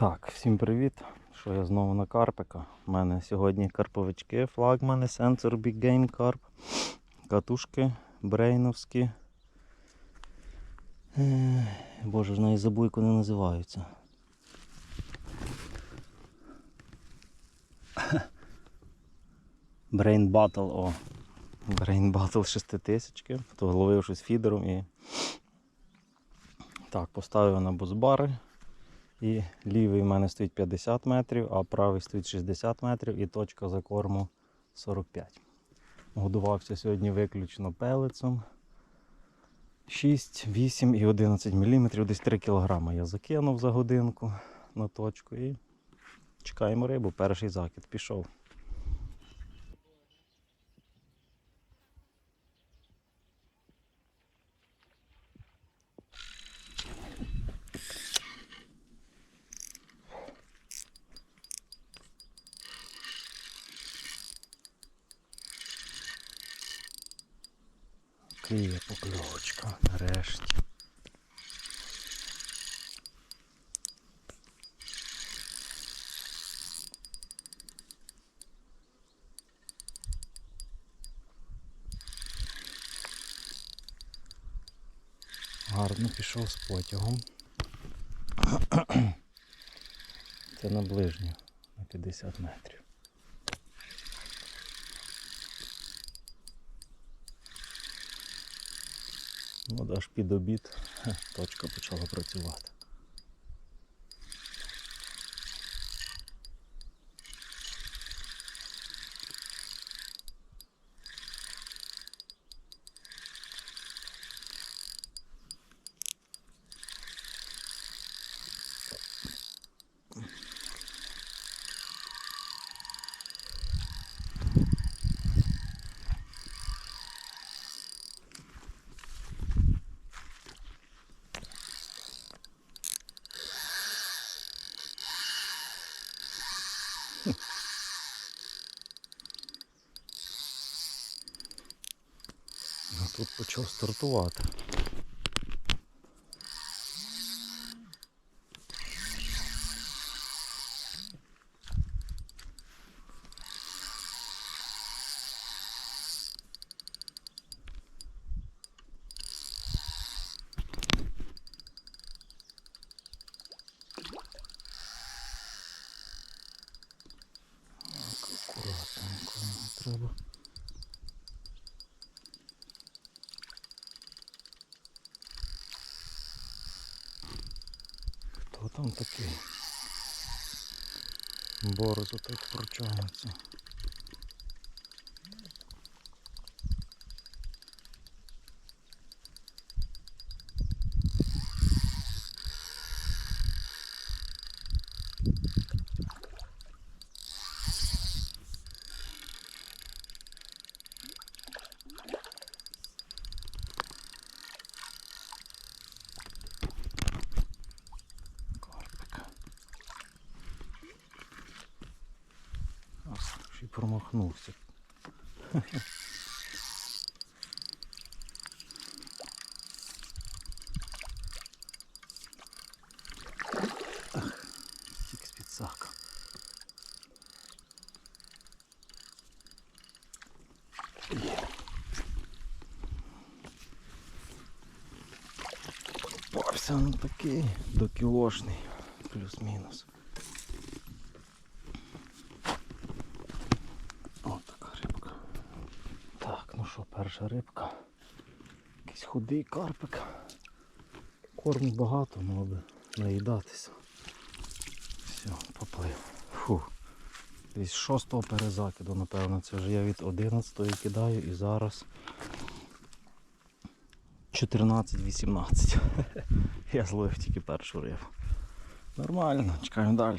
Так, всім привіт. Що я знову на карпика. У мене сьогодні карповички, флагмани, сенсор Big Game Carp, катушки брейновські. Боже ж забув, як вони називаються. Brain Battle, о. Brain Battle 6000, то ловив щось фідером і. Так, поставив на бузбари. І лівий в мене стоїть 50 метрів, а правий стоїть 60 метрів і точка за корму 45. Годувався сьогодні виключно пелицем. 6, 8 і 11 мм, десь 3 кг я закинув за годинку на точку і чекаємо рибу. Перший закид пішов. Кліє покльовочка нарешті. Гарно пішов з потягом. Це на ближню, на 50 метрів. От аж під обід точка почала працювати. тут почав стартувати. Так, акуратненько треба. Хто там такий? Борзо так прочається. Карпик. Ось, ще й промахнувся. Ах, стік. Попався ну такий докілошний, плюс-мінус. Ось така рибка. Так, ну перша рибка. Якийсь худий карпик. Корму багато, мало би наїдатися. Все, поплив. Фу. Десь шостого перезакиду, напевно, це вже я від 11 кидаю і зараз 14-18. Я зловив тільки першу рибу. Нормально, чекаємо далі.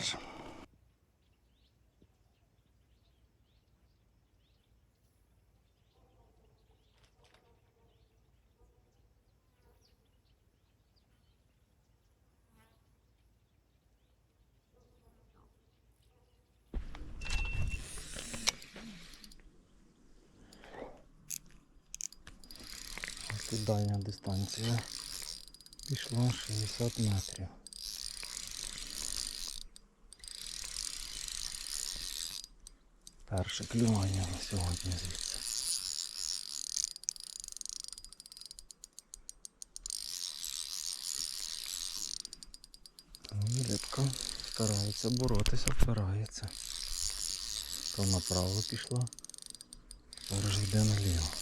Це дальня дистанція. пішло 60 метрів. Перше клювання на сьогодні звідси. Ну, рибка старається боротися, впирається. То направо пішла, зараз йде наліво.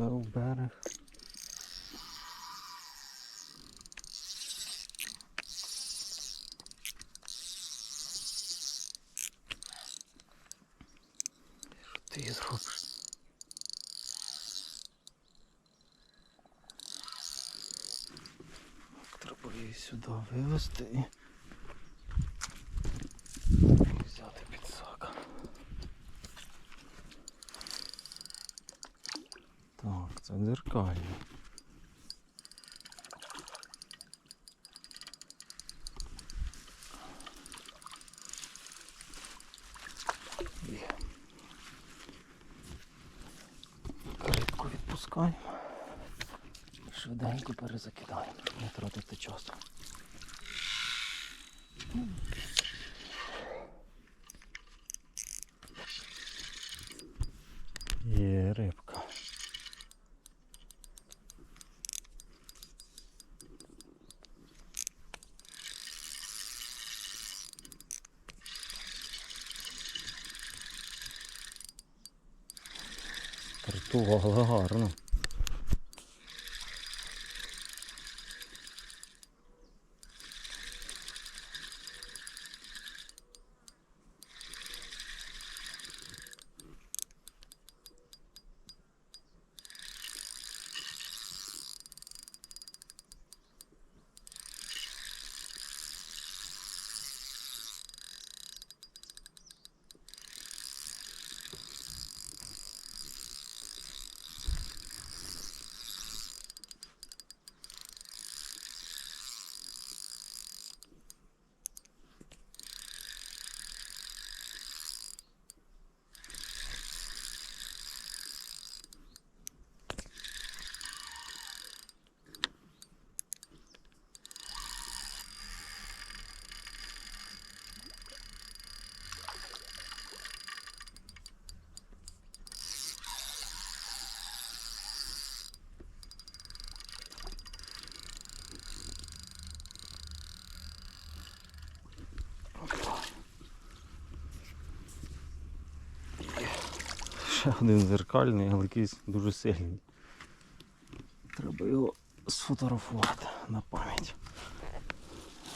Пливе у берег. Що ти її зробиш? Треба її сюди вивезти і взяти підсака. Так, це дзеркально. Є. Рибку відпускаємо. Швиденько перезакидаємо, не тратити часу. Є рибка. Стартувала гарно. Ще один зеркальний, але якийсь дуже сильний. Треба його сфотографувати на пам'ять.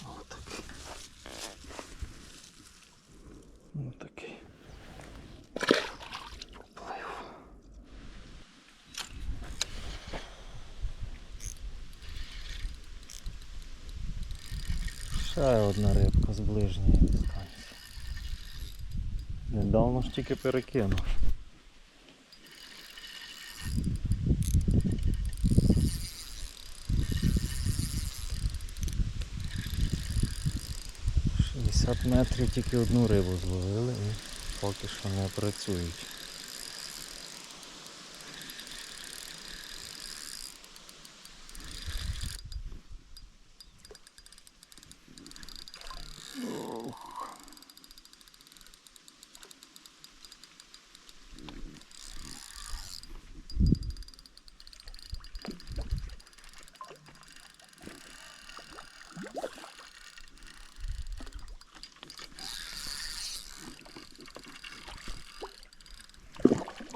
Отакий. Отакий. Поплив. Ще одна рибка з ближньої дистанції. Недавно ж тільки перекинув. Шістдесят метрів тільки одну рибу зловили і поки що не працюють.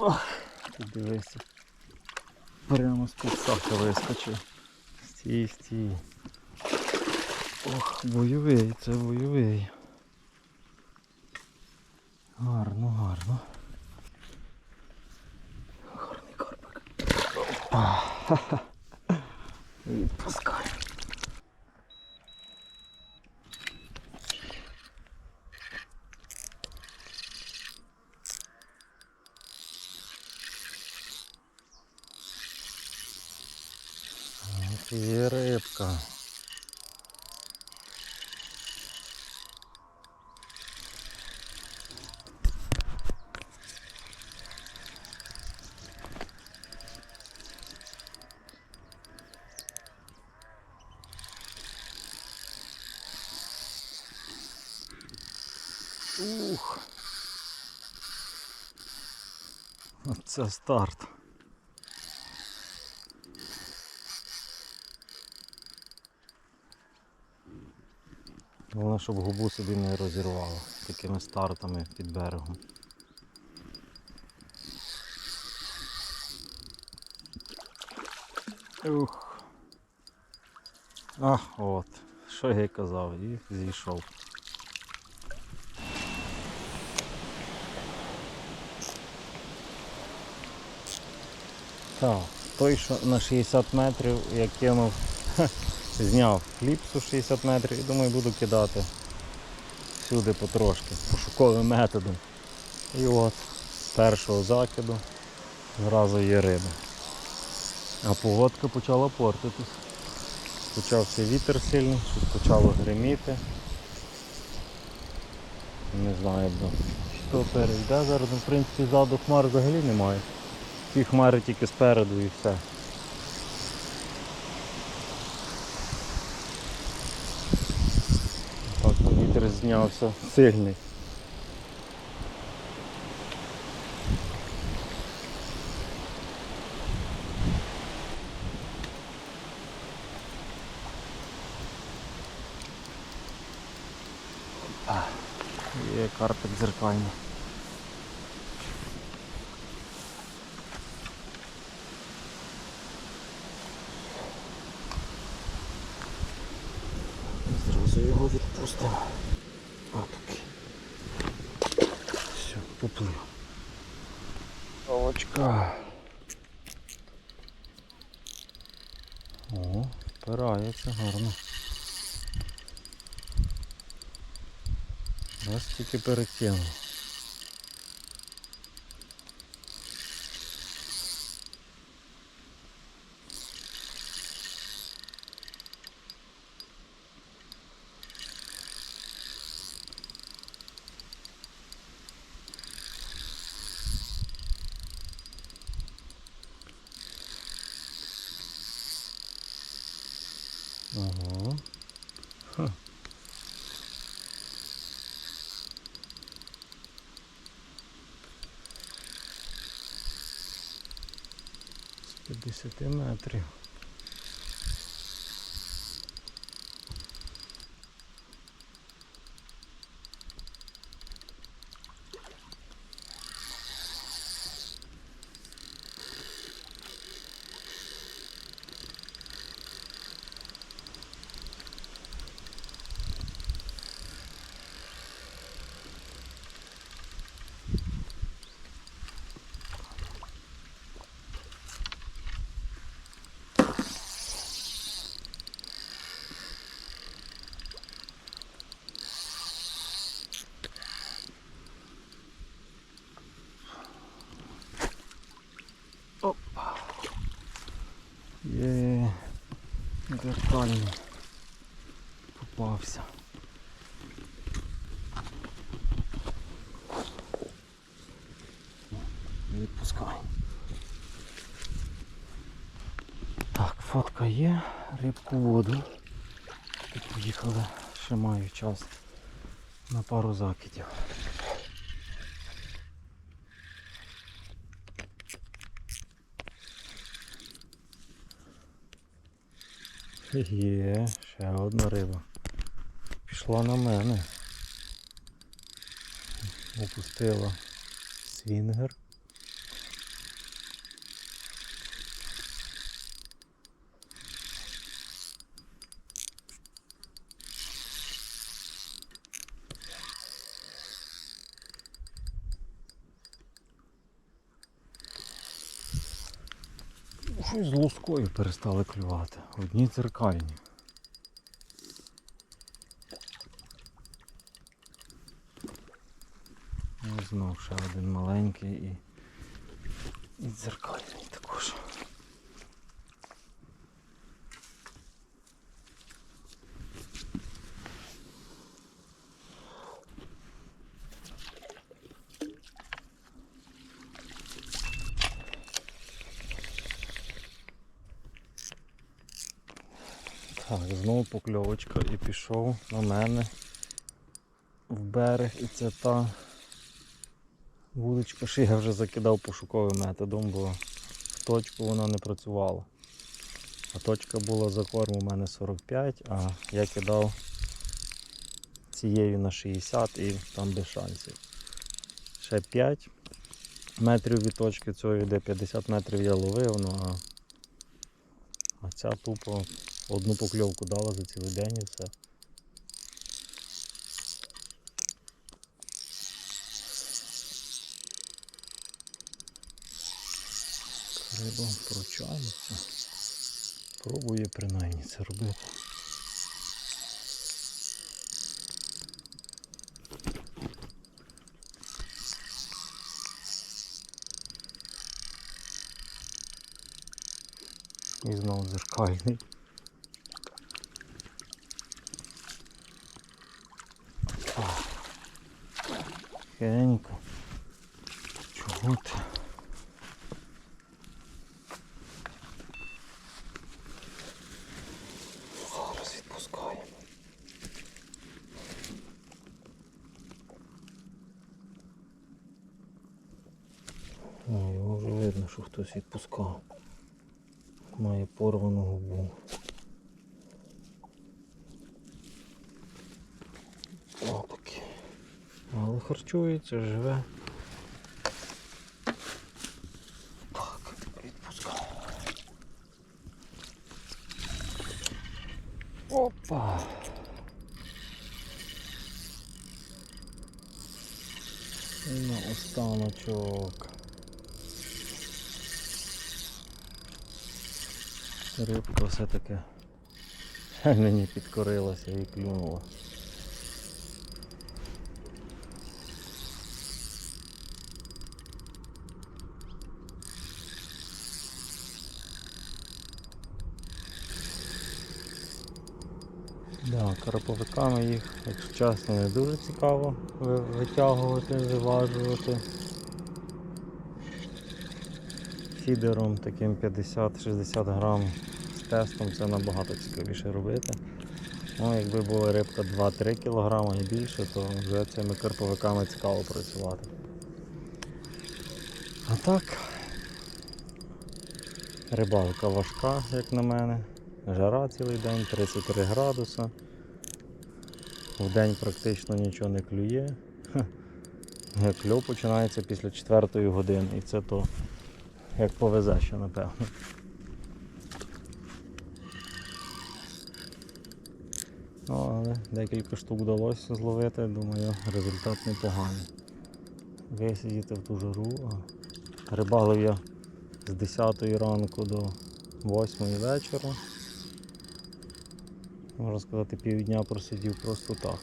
Ох, ти дивися. Прямо з підсака вискочив. Стій, стій. Ох, бойовий, це бойовий. Гарно, гарно. Гарний карпик. Опа. Відпускай. Ох, Є рибка. Ух. Оце старт. Головне, щоб губу собі не розірвало такими стартами під берегом. Ух. А, от. Що я й казав, і зійшов. Так, той, що на 60 метрів я кинув, зняв кліпсу 60 метрів і думаю буду кидати всюди потрошки, пошуковим методом. І от з першого закиду зразу є риба. А погодка почала портитись. Почався вітер сильний, щось почало гриміти. Не знаю, що перейде зараз, ну, в принципі ззаду хмар взагалі немає. Ті хмари тільки спереду і все. Так, вітер знявся сильний. Є карпик. Зразу його відпустимо. Отакий. Все, поплив. Овочка. О, впирається гарно. Раз тільки перекинув. Ага. Ха. З 50 метрів. Опа. Є вертальний попався. Відпускай. Так, фотка є, рибку воду. І поїхали, ще маю час на пару закидів. Є, ще одна риба. Пішла на мене. Опустила свінгер. Щось з лускою перестали клювати. Одні дзеркальні. Ну, знов ще один маленький і, і дзеркальний Так, знову покльовочка і пішов на мене в берег. І це та вудочка, що я вже закидав пошуковим методом, бо в точку вона не працювала. А точка була за корм у мене 45, а я кидав цією на 60 і там без шансів. Ще 5 метрів від точки цього йде 50 метрів я ловив, ну а, а ця тупо одну покльовку дала за цілий день і все. Риба пручається. Пробує принаймні це робити. І знову дзеркальний. Тихенько. Чого ти? Зараз відпускаємо. О, його вже видно, що хтось відпускав. Має порвану губу. О, таке. Але харчується, живе. Так, відпускаємо. Опа! На останочок. Рибка все-таки мені підкорилася і клюнула. Да, карповиками їх, якщо чесно, не дуже цікаво витягувати, виважувати. Фідером таким 50-60 грам тестом це набагато цікавіше робити. Ну, якби була рибка 2-3 кг і більше, то вже цими карповиками цікаво працювати. А так, рибалка важка, як на мене. Жара цілий день, 33 градуса. В день практично нічого не клює. Хе. Кльов починається після 4 години і це то як повезе ще напевно. Ну, але декілька штук вдалося зловити, думаю, результат непоганий. Висидіти в ту жару. Рибалив я з 10 ранку до 8 вечора. Можна сказати, півдня просидів просто так.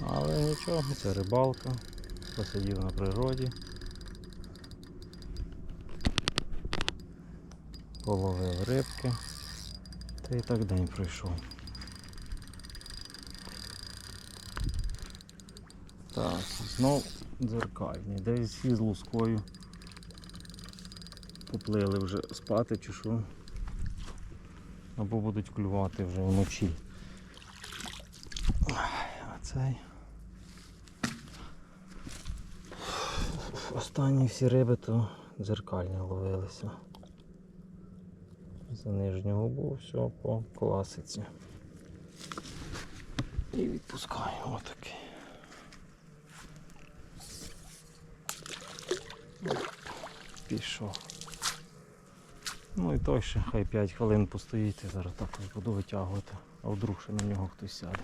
Але нічого, це рибалка, посидів на природі. Половив рибки. Та і так день пройшов. Так, знов дзеркальний. Десь всі з лускою поплили вже спати чи що. Або будуть клювати вже вночі. А цей. Останні всі риби то дзеркальні ловилися. За нижню губу все по класиці. І відпускаємо отакий. Пішов. Ну і той ще хай 5 хвилин постоїть, і зараз також буду витягувати, а вдруг ще на нього хтось сяде.